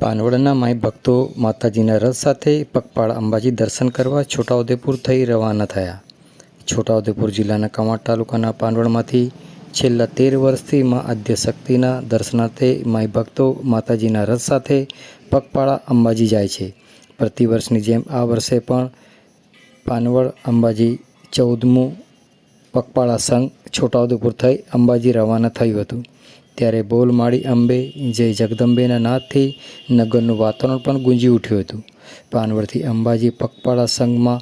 પાનવડના my ભક્તો માતાજીના રથ સાથે પગપાળા અંબાજી દર્શન કરવા છોટાઉદેપુર થઈ રવાના થયા. છોટાઉદેપુર જિલ્લાના કવાંટ તાલુકાના પાનવડમાંથી છેલ્લા તેર વર્ષથી મા આદ્ય શક્તિના દર્શનાર્થે માય ભક્તો માતાજીના રથ સાથે પગપાળા અંબાજી જાય છે. પ્રતિવર્ષની જેમ આ વર્ષે પણ પાનવડ અંબાજી ચૌદમું પગપાળા સંઘ છોટાઉદેપુર થઈ અંબાજી રવાના થયું હતું. ત્યારે બોલમાળી અંબે, જય જગદંબેના નાદથી નગરનું વાતાવરણ પણ ગુંજી ઉઠ્યું હતું. પાનવડથી અંબાજી પગપાળા સંઘમાં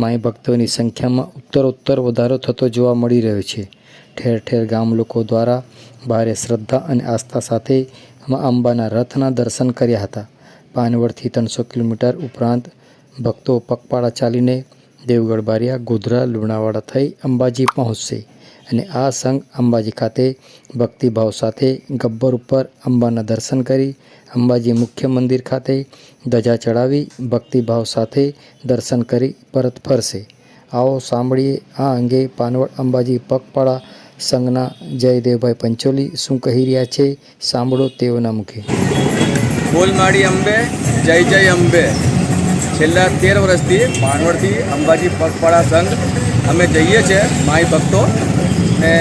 માય ભક્તોની સંખ્યામાં ઉત્તરોત્તર વધારો થતો જોવા મળી રહ્યો છે. ઠેર ઠેર ગામ લોકો દ્વારા ભારે શ્રદ્ધા અને આસ્થા સાથે અંબાના રથના દર્શન કર્યા હતા. પાનવડથી ત્રણસો કિલોમીટર ઉપરાંત ભક્તો પગપાળા ચાલીને દેવગઢ બારિયા ગોધરા લુણાવાડા થઈ અંબાજી પહોંચશે અને આ સંઘ અંબાજી ખાતે ભક્તિભાવ સાથે ગબ્બર ઉપર અંબાના દર્શન કરી અંબાજી મુખ્ય મંદિર ખાતે ધજા ચડાવી ભક્તિભાવ સાથે દર્શન કરી પરત ફરશે. આવો સાંભળીએ આ અંગે પાનવડ અંબાજી પગપાળા સંઘના જયદેવભાઈ પંચોલી શું કહી રહ્યા છે, સાંભળો તેઓના મુખે. બોલમાળી અંબે, જય જય અંબે. છેલ્લા તેર વર્ષથી ભાણવડથી અંબાજી પગપાળા સંઘ અમે જઈએ છીએ માય ભક્તો ને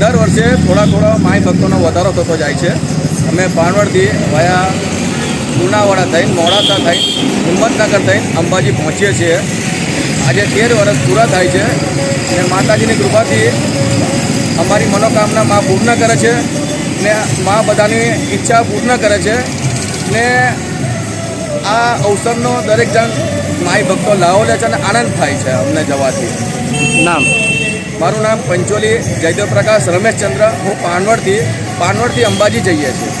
દર વર્ષે થોડા થોડા માય ભક્તોનો વધારો થતો જાય છે. અમે ભાણવડથી વયા લુણાવાડા થઈને, મોડાસા થઈને, હિંમતનગર થઈને અંબાજી પહોંચીએ છીએ. આજે તેર વર્ષ પૂરા થાય છે અને માતાજીની કૃપાથી અમારી મનોકામના મા પૂર્ણ કરે છે ને મા બધાની ઈચ્છા પૂર્ણ કરે છે ને આ અવસરનો દરેક જણ માય ભક્તો લાવો લે છે અને આનંદ થાય છે અમને જવાથી. નામ? મારું નામ પંચોલી જયદેવ પ્રકાશ રમેશચંદ્ર હું પાનવડથી પાનવડથી અંબાજી જઈએ છીએ.